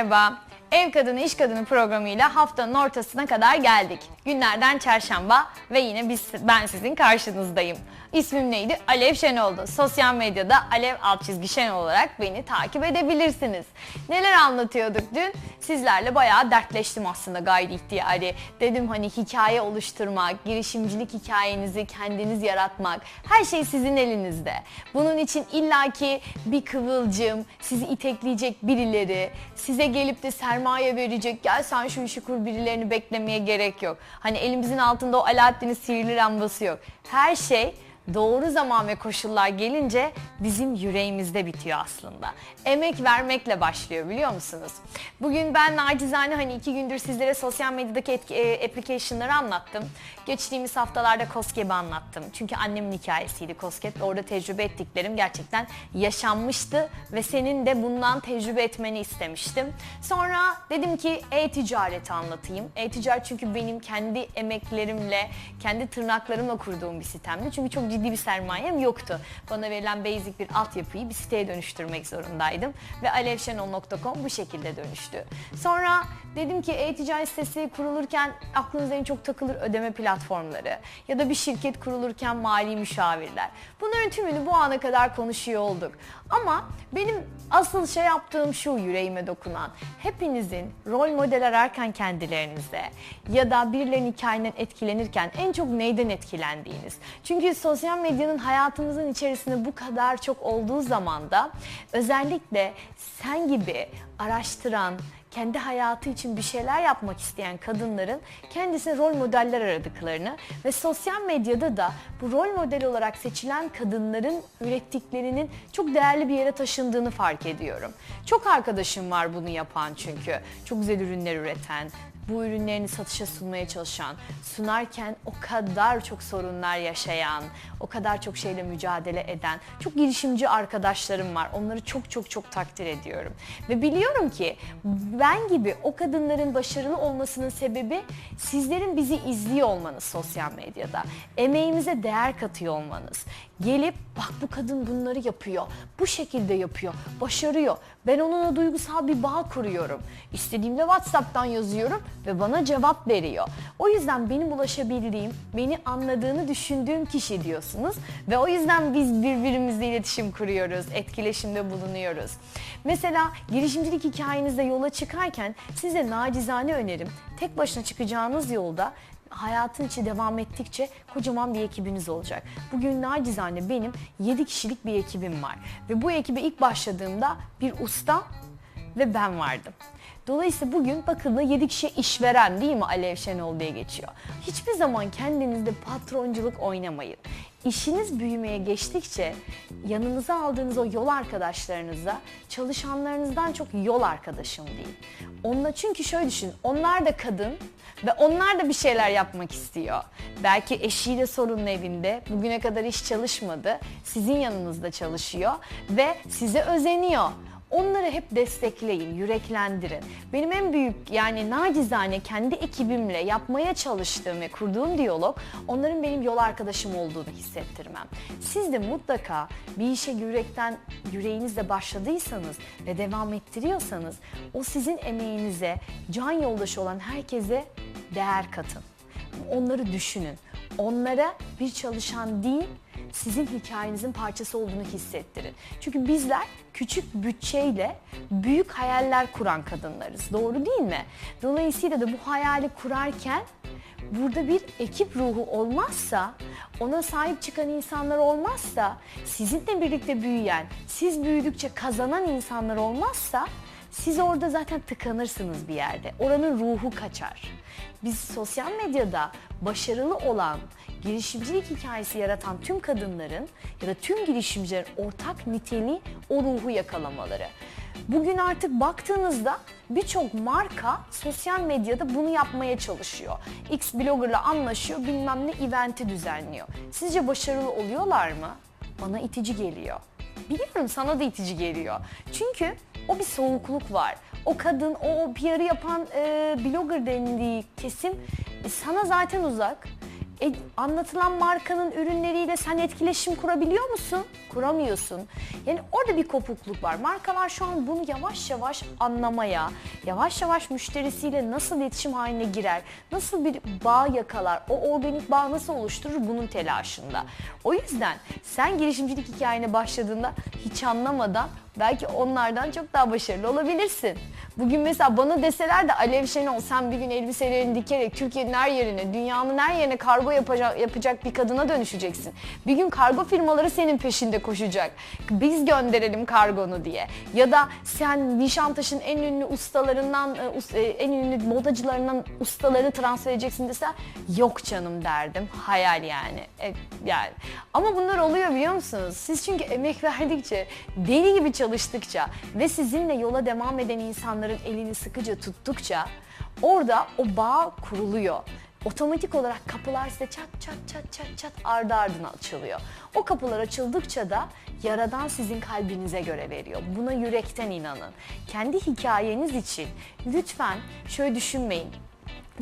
daher war. Ev Kadını İş Kadını programıyla haftanın ortasına kadar geldik. Günlerden çarşamba ve yine biz, ben sizin karşınızdayım. İsmim neydi? Alev Şenoldu. Sosyal medyada Alev alt çizgi Şenol olarak beni takip edebilirsiniz. Neler anlatıyorduk dün? Sizlerle bayağı dertleştim aslında gayri ihtiyari. Dedim hani hikaye oluşturmak, girişimcilik hikayenizi kendiniz yaratmak, her şey sizin elinizde. Bunun için illaki bir kıvılcım, sizi itekleyecek birileri, size gelip de sermaye verecek, gel sen şu işi kur birilerini beklemeye gerek yok. Hani elimizin altında o Alaaddin'in sihirli lambası yok. Her şey doğru zaman ve koşullar gelince bizim yüreğimizde bitiyor aslında. Emek vermekle başlıyor biliyor musunuz? Bugün ben nacizane hani iki gündür sizlere sosyal medyadaki etki, e, application'ları anlattım. Geçtiğimiz haftalarda Koskep'i anlattım. Çünkü annemin hikayesiydi Koskep. Orada tecrübe ettiklerim gerçekten yaşanmıştı ve senin de bundan tecrübe etmeni istemiştim. Sonra dedim ki e-ticareti anlatayım. E-ticaret çünkü benim kendi emeklerimle, kendi tırnaklarımla kurduğum bir sitemdi. Çünkü çok ciddi bir sermayem yoktu. Bana verilen basic bir altyapıyı bir siteye dönüştürmek zorundaydım. Ve alevşenol.com bu şekilde dönüştü. Sonra dedim ki e-ticaret sitesi kurulurken aklınıza en çok takılır ödeme platformları ya da bir şirket kurulurken mali müşavirler. Bunların tümünü bu ana kadar konuşuyor olduk. Ama benim asıl şey yaptığım şu yüreğime dokunan. Hepinizin rol model ararken kendilerinizde ya da birilerinin hikayenden etkilenirken en çok neyden etkilendiğiniz. Çünkü sosyal medyanın hayatımızın içerisinde bu kadar çok olduğu zaman da özellikle sen gibi araştıran, kendi hayatı için bir şeyler yapmak isteyen kadınların kendisine rol modeller aradıklarını ve sosyal medyada da bu rol model olarak seçilen kadınların ürettiklerinin çok değerli bir yere taşındığını fark ediyorum. Çok arkadaşım var bunu yapan çünkü. Çok güzel ürünler üreten, bu ürünlerini satışa sunmaya çalışan, sunarken o kadar çok sorunlar yaşayan, o kadar çok şeyle mücadele eden çok girişimci arkadaşlarım var. Onları çok çok çok takdir ediyorum. Ve biliyorum ki ben gibi o kadınların başarılı olmasının sebebi sizlerin bizi izliyor olmanız sosyal medyada. Emeğimize değer katıyor olmanız. Gelip bak bu kadın bunları yapıyor, bu şekilde yapıyor, başarıyor. Ben onunla duygusal bir bağ kuruyorum. İstediğimde WhatsApp'tan yazıyorum ve bana cevap veriyor. O yüzden benim ulaşabildiğim, beni anladığını düşündüğüm kişi diyorsunuz. Ve o yüzden biz birbirimizle iletişim kuruyoruz, etkileşimde bulunuyoruz. Mesela girişimcilik hikayenizde yola çıkarken size nacizane önerim. Tek başına çıkacağınız yolda hayatın içi devam ettikçe kocaman bir ekibiniz olacak. Bugün nacizane benim 7 kişilik bir ekibim var. Ve bu ekibe ilk başladığımda bir usta ve ben vardım. Dolayısıyla bugün bakın 7 kişiye işveren değil mi Alev Şenol diye geçiyor. Hiçbir zaman kendinizde patronculuk oynamayın. İşiniz büyümeye geçtikçe yanınıza aldığınız o yol arkadaşlarınıza çalışanlarınızdan çok yol arkadaşım değil. Onunla çünkü şöyle düşün, onlar da kadın ve onlar da bir şeyler yapmak istiyor. Belki eşiyle sorunlu evinde, bugüne kadar hiç çalışmadı, sizin yanınızda çalışıyor ve size özeniyor. Onları hep destekleyin, yüreklendirin. Benim en büyük yani nacizane kendi ekibimle yapmaya çalıştığım ve kurduğum diyalog onların benim yol arkadaşım olduğunu hissettirmem. Siz de mutlaka bir işe yürekten, yüreğinizle başladıysanız ve devam ettiriyorsanız o sizin emeğinize, can yoldaşı olan herkese değer katın. Onları düşünün. Onlara bir çalışan değil, sizin hikayenizin parçası olduğunu hissettirin. Çünkü bizler küçük bütçeyle büyük hayaller kuran kadınlarız. Doğru değil mi? Dolayısıyla da bu hayali kurarken burada bir ekip ruhu olmazsa, ona sahip çıkan insanlar olmazsa, sizinle birlikte büyüyen, siz büyüdükçe kazanan insanlar olmazsa siz orada zaten tıkanırsınız bir yerde. Oranın ruhu kaçar. Biz sosyal medyada başarılı olan, girişimcilik hikayesi yaratan tüm kadınların ya da tüm girişimcilerin ortak niteliği o ruhu yakalamaları. Bugün artık baktığınızda birçok marka sosyal medyada bunu yapmaya çalışıyor. X bloggerla anlaşıyor, bilmem ne eventi düzenliyor. Sizce başarılı oluyorlar mı? Bana itici geliyor. Biliyorum sana da itici geliyor. Çünkü o bir soğukluk var. O kadın, o PR'ı yapan e, blogger denildiği kesim e, sana zaten uzak. E, anlatılan markanın ürünleriyle sen etkileşim kurabiliyor musun? Kuramıyorsun. Yani orada bir kopukluk var. Markalar şu an bunu yavaş yavaş anlamaya, yavaş yavaş müşterisiyle nasıl iletişim haline girer, nasıl bir bağ yakalar, o organik bağ nasıl oluşturur bunun telaşında. O yüzden sen girişimcilik hikayene başladığında hiç anlamadan belki onlardan çok daha başarılı olabilirsin. Bugün mesela bana deseler de Alev Şenol sen bir gün elbiselerini dikerek Türkiye'nin her yerine, dünyanın her yerine kargo yapacak, yapacak bir kadına dönüşeceksin. Bir gün kargo firmaları senin peşinde koşacak. Biz gönderelim kargonu diye. Ya da sen Nişantaşı'nın en ünlü ustalarından, e, e, en ünlü modacılarından ustalarını transfer edeceksin dese yok canım derdim. Hayal yani. E, yani. Ama bunlar oluyor biliyor musunuz? Siz çünkü emek verdikçe, deli gibi çalıştıkça ve sizinle yola devam eden insanların elini sıkıca tuttukça orada o bağ kuruluyor. Otomatik olarak kapılar size çat çat çat çat çat ardı ardına açılıyor. O kapılar açıldıkça da Yaradan sizin kalbinize göre veriyor. Buna yürekten inanın. Kendi hikayeniz için lütfen şöyle düşünmeyin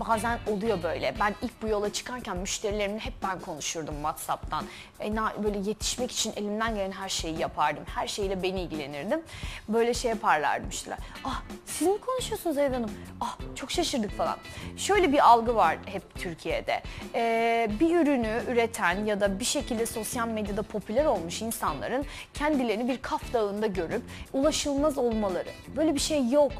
bazen oluyor böyle. Ben ilk bu yola çıkarken müşterilerimle hep ben konuşurdum WhatsApp'tan. E, böyle yetişmek için elimden gelen her şeyi yapardım. Her şeyle ben ilgilenirdim. Böyle şey yaparlardı müşteriler. Ah siz mi konuşuyorsunuz Evren Hanım? Ah çok şaşırdık falan. Şöyle bir algı var hep Türkiye'de. Ee, bir ürünü üreten ya da bir şekilde sosyal medyada popüler olmuş insanların kendilerini bir kaf dağında görüp ulaşılmaz olmaları. Böyle bir şey yok.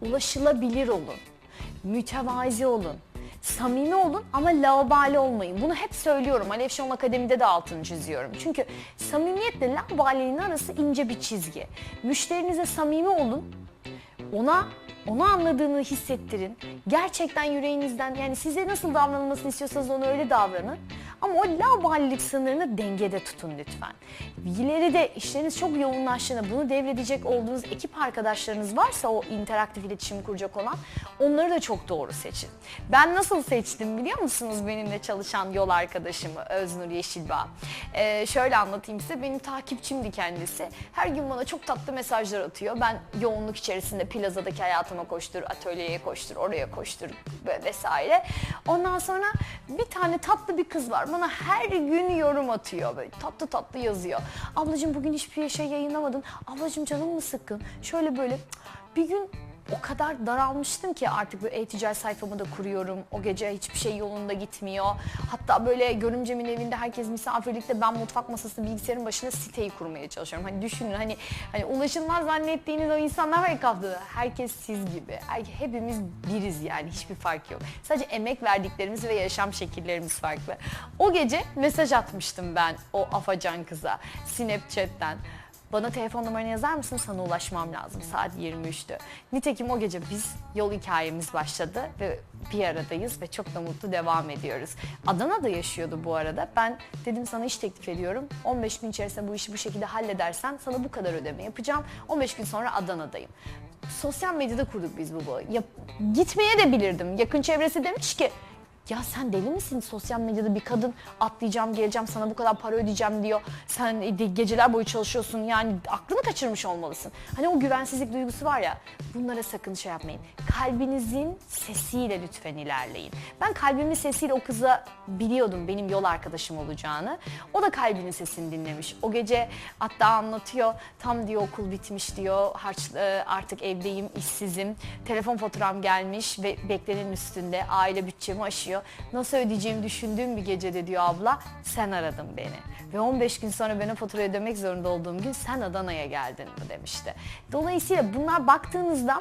Ulaşılabilir olun mütevazi olun. Samimi olun ama laubali olmayın. Bunu hep söylüyorum. Alev Şom Akademi'de de altını çiziyorum. Çünkü samimiyetle laubaliliğin arası ince bir çizgi. Müşterinize samimi olun. Ona onu anladığını hissettirin. Gerçekten yüreğinizden yani size nasıl davranılmasını istiyorsanız ona öyle davranın. Ama o laubalilik sınırını dengede tutun lütfen. İleride işleriniz çok yoğunlaştığında bunu devredecek olduğunuz ekip arkadaşlarınız varsa o interaktif iletişim kuracak olan onları da çok doğru seçin. Ben nasıl seçtim biliyor musunuz benimle çalışan yol arkadaşımı Öznur Yeşilbağ? Ee, şöyle anlatayım size benim takipçimdi kendisi. Her gün bana çok tatlı mesajlar atıyor. Ben yoğunluk içerisinde plazadaki hayatıma koştur, atölyeye koştur, oraya koştur ve vesaire. Ondan sonra bir tane tatlı bir kız var. Bana her gün yorum atıyor. Böyle tatlı tatlı yazıyor. Ablacığım bugün hiçbir şey yayınlamadın. Ablacığım canım mı sıkkın? Şöyle böyle bir gün o kadar daralmıştım ki artık böyle e-ticaret sayfamı da kuruyorum. O gece hiçbir şey yolunda gitmiyor. Hatta böyle görümcemin evinde herkes misafirlikte ben mutfak masası bilgisayarın başına siteyi kurmaya çalışıyorum. Hani düşünün hani hani ulaşılmaz zannettiğiniz o insanlar var kafada. Herkes siz gibi. Hepimiz biriz yani hiçbir fark yok. Sadece emek verdiklerimiz ve yaşam şekillerimiz farklı. O gece mesaj atmıştım ben o afacan kıza Snapchat'ten. Bana telefon numaranı yazar mısın? Sana ulaşmam lazım. Saat 23'tü. Nitekim o gece biz yol hikayemiz başladı ve bir aradayız ve çok da mutlu devam ediyoruz. Adana'da yaşıyordu bu arada. Ben dedim sana iş teklif ediyorum. 15 gün içerisinde bu işi bu şekilde halledersen sana bu kadar ödeme yapacağım. 15 gün sonra Adana'dayım. Sosyal medyada kurduk biz bu bağı. Ya, gitmeye de bilirdim. Yakın çevresi demiş ki ya sen deli misin sosyal medyada bir kadın atlayacağım geleceğim sana bu kadar para ödeyeceğim diyor. Sen de geceler boyu çalışıyorsun yani aklını kaçırmış olmalısın. Hani o güvensizlik duygusu var ya bunlara sakın şey yapmayın. Kalbinizin sesiyle lütfen ilerleyin. Ben kalbimin sesiyle o kıza biliyordum benim yol arkadaşım olacağını. O da kalbinin sesini dinlemiş. O gece hatta anlatıyor tam diyor okul bitmiş diyor harç, e, artık evdeyim işsizim. Telefon faturam gelmiş ve beklenenin üstünde aile bütçemi aşıyor. Nasıl ödeyeceğimi düşündüğüm bir gecede diyor abla sen aradın beni. Ve 15 gün sonra ben o faturayı ödemek zorunda olduğum gün sen Adana'ya geldin mi demişti. Dolayısıyla bunlar baktığınızda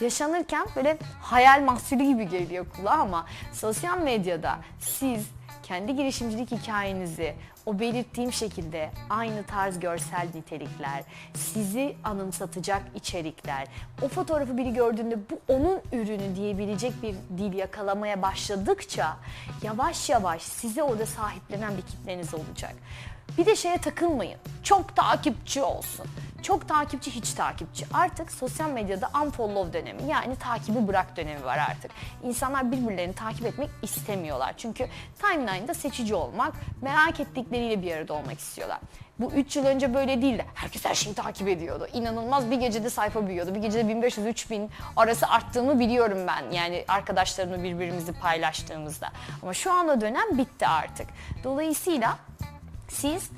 yaşanırken böyle hayal mahsulü gibi geliyor kulağa ama sosyal medyada siz kendi girişimcilik hikayenizi o belirttiğim şekilde aynı tarz görsel nitelikler, sizi anımsatacak içerikler, o fotoğrafı biri gördüğünde bu onun ürünü diyebilecek bir dil yakalamaya başladıkça yavaş yavaş sizi orada sahiplenen bir kitleniz olacak. Bir de şeye takılmayın. Çok takipçi olsun. Çok takipçi hiç takipçi. Artık sosyal medyada unfollow dönemi yani takibi bırak dönemi var artık. İnsanlar birbirlerini takip etmek istemiyorlar. Çünkü timeline'da seçici olmak, merak ettikleriyle bir arada olmak istiyorlar. Bu 3 yıl önce böyle değildi. Herkes her şeyi takip ediyordu. İnanılmaz bir gecede sayfa büyüyordu. Bir gecede 1500-3000 arası arttığını biliyorum ben. Yani arkadaşlarımla birbirimizi paylaştığımızda. Ama şu anda dönem bitti artık. Dolayısıyla siz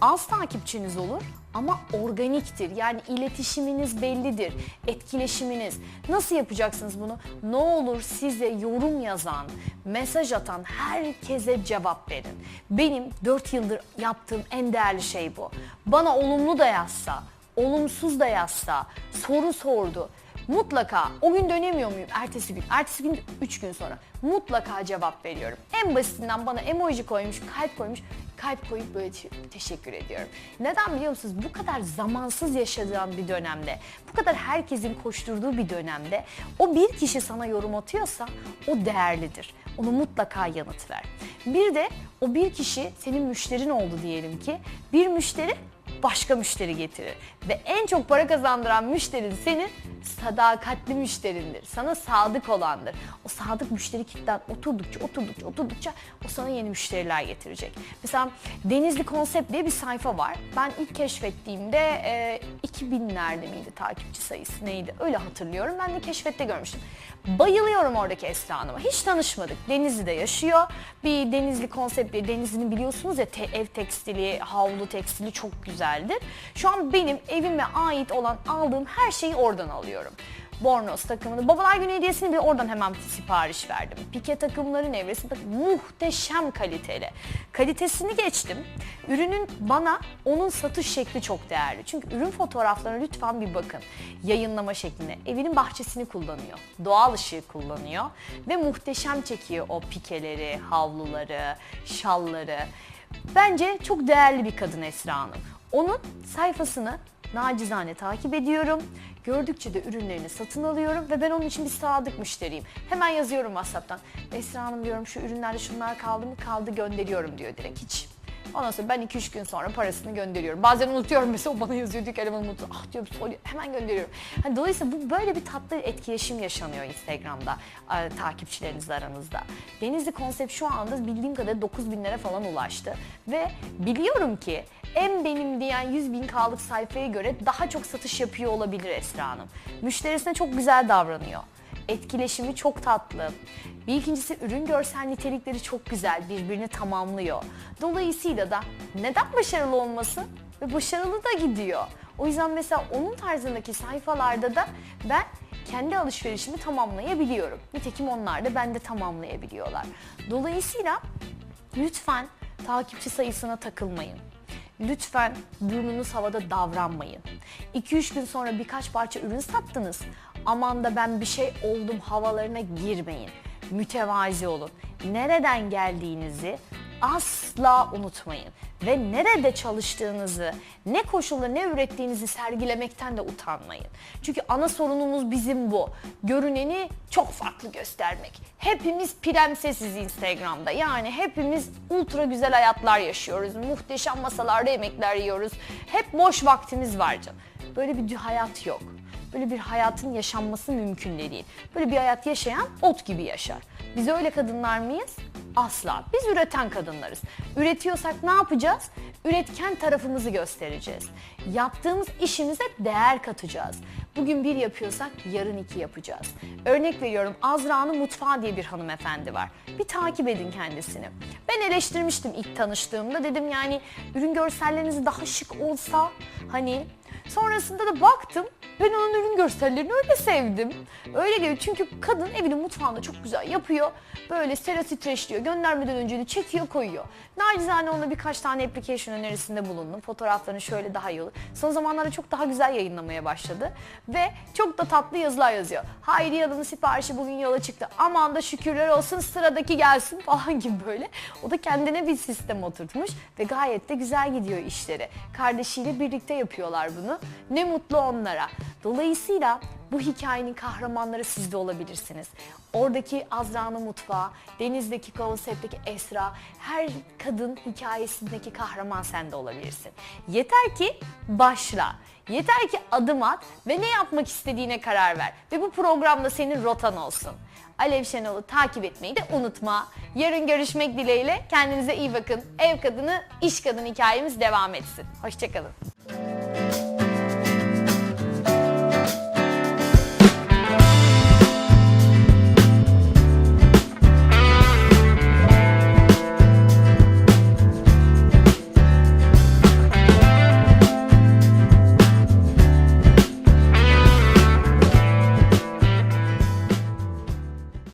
az takipçiniz olur ama organiktir. Yani iletişiminiz bellidir, etkileşiminiz. Nasıl yapacaksınız bunu? Ne olur size yorum yazan, mesaj atan herkese cevap verin. Benim 4 yıldır yaptığım en değerli şey bu. Bana olumlu da yazsa, olumsuz da yazsa, soru sordu. Mutlaka o gün dönemiyor muyum? Ertesi gün, ertesi gün 3 gün sonra mutlaka cevap veriyorum. En basitinden bana emoji koymuş, kalp koymuş, kalp koyup böyle te- teşekkür ediyorum. Neden biliyor musunuz? Bu kadar zamansız yaşadığım bir dönemde, bu kadar herkesin koşturduğu bir dönemde o bir kişi sana yorum atıyorsa o değerlidir. Onu mutlaka yanıt ver. Bir de o bir kişi senin müşterin oldu diyelim ki. Bir müşteri başka müşteri getirir. Ve en çok para kazandıran müşterin senin sadakatli müşterindir. Sana sadık olandır. O sadık müşteri kitlen oturdukça oturdukça oturdukça o sana yeni müşteriler getirecek. Mesela Denizli Konsept diye bir sayfa var. Ben ilk keşfettiğimde e, 2000'lerde miydi takipçi sayısı neydi öyle hatırlıyorum. Ben de keşfette görmüştüm. Bayılıyorum oradaki Esra Hanım'a. Hiç tanışmadık. Denizli'de yaşıyor. Bir Denizli Konsept diye Denizli'nin biliyorsunuz ya te- ev tekstili, havlu tekstili çok güzeldir. Şu an benim evime ait olan aldığım her şeyi oradan alıyorum. Bornoz takımını, Babalar Günü hediyesini bile oradan hemen sipariş verdim. Pike takımları, nevresim takımı muhteşem kaliteli. Kalitesini geçtim. Ürünün bana onun satış şekli çok değerli. Çünkü ürün fotoğraflarına lütfen bir bakın. Yayınlama şeklinde. Evinin bahçesini kullanıyor. Doğal ışığı kullanıyor. Ve muhteşem çekiyor o pikeleri, havluları, şalları. Bence çok değerli bir kadın Esra Hanım. Onun sayfasını nacizane takip ediyorum. Gördükçe de ürünlerini satın alıyorum ve ben onun için bir sadık müşteriyim. Hemen yazıyorum WhatsApp'tan. Esra Hanım diyorum şu ürünlerde şunlar kaldı mı? Kaldı gönderiyorum diyor direkt hiç. Ondan sonra ben 2-3 gün sonra parasını gönderiyorum. Bazen unutuyorum mesela o bana yazıyor diyor ki eleman unutur. Ah diyorum soruyor hemen gönderiyorum. Hani dolayısıyla bu böyle bir tatlı etkileşim yaşanıyor Instagram'da e, takipçilerinizle aranızda. Denizli konsept şu anda bildiğim kadarıyla 9 binlere falan ulaştı. Ve biliyorum ki en benim diyen 100 bin K'lık sayfaya göre daha çok satış yapıyor olabilir Esra Hanım. Müşterisine çok güzel davranıyor etkileşimi çok tatlı. Bir ikincisi ürün görsel nitelikleri çok güzel, birbirini tamamlıyor. Dolayısıyla da neden başarılı olmasın? Ve başarılı da gidiyor. O yüzden mesela onun tarzındaki sayfalarda da ben kendi alışverişimi tamamlayabiliyorum. Nitekim onlar da bende tamamlayabiliyorlar. Dolayısıyla lütfen takipçi sayısına takılmayın. Lütfen burnunuz havada davranmayın. 2-3 gün sonra birkaç parça ürün sattınız. Aman da ben bir şey oldum havalarına girmeyin. Mütevazi olun. Nereden geldiğinizi asla unutmayın. Ve nerede çalıştığınızı, ne koşulda ne ürettiğinizi sergilemekten de utanmayın. Çünkü ana sorunumuz bizim bu. Görüneni çok farklı göstermek. Hepimiz prensesiz Instagram'da. Yani hepimiz ultra güzel hayatlar yaşıyoruz. Muhteşem masalarda yemekler yiyoruz. Hep boş vaktimiz var canım. Böyle bir hayat yok. Böyle bir hayatın yaşanması mümkün de değil. Böyle bir hayat yaşayan ot gibi yaşar. Biz öyle kadınlar mıyız? Asla. Biz üreten kadınlarız. Üretiyorsak ne yapacağız? Üretken tarafımızı göstereceğiz. Yaptığımız işimize değer katacağız. Bugün bir yapıyorsak yarın iki yapacağız. Örnek veriyorum Azra'nın Mutfağı diye bir hanımefendi var. Bir takip edin kendisini. Ben eleştirmiştim ilk tanıştığımda. Dedim yani ürün görselleriniz daha şık olsa hani Sonrasında da baktım ben onun ürün görsellerini öyle sevdim. Öyle geliyor çünkü kadın evinin mutfağında çok güzel yapıyor. Böyle sera streçliyor. Göndermeden önce de çekiyor koyuyor. Nacizane ona birkaç tane application önerisinde bulundum. Fotoğraflarını şöyle daha iyi olur. Son zamanlarda çok daha güzel yayınlamaya başladı. Ve çok da tatlı yazılar yazıyor. Hayri Yalın'ın siparişi bugün yola çıktı. Aman da şükürler olsun sıradaki gelsin falan gibi böyle. O da kendine bir sistem oturtmuş ve gayet de güzel gidiyor işleri. Kardeşiyle birlikte yapıyorlar bunu. Ne mutlu onlara. Dolayısıyla Bu hikayenin kahramanları siz de olabilirsiniz. Oradaki Azra'nın mutfağı, Deniz'deki konseptteki Esra, her kadın hikayesindeki kahraman sen de olabilirsin. Yeter ki başla. Yeter ki adım at ve ne yapmak istediğine karar ver. Ve bu programda senin rotan olsun. Alev Şenol'u takip etmeyi de unutma. Yarın görüşmek dileğiyle. Kendinize iyi bakın. Ev kadını, iş kadını hikayemiz devam etsin. Hoşçakalın.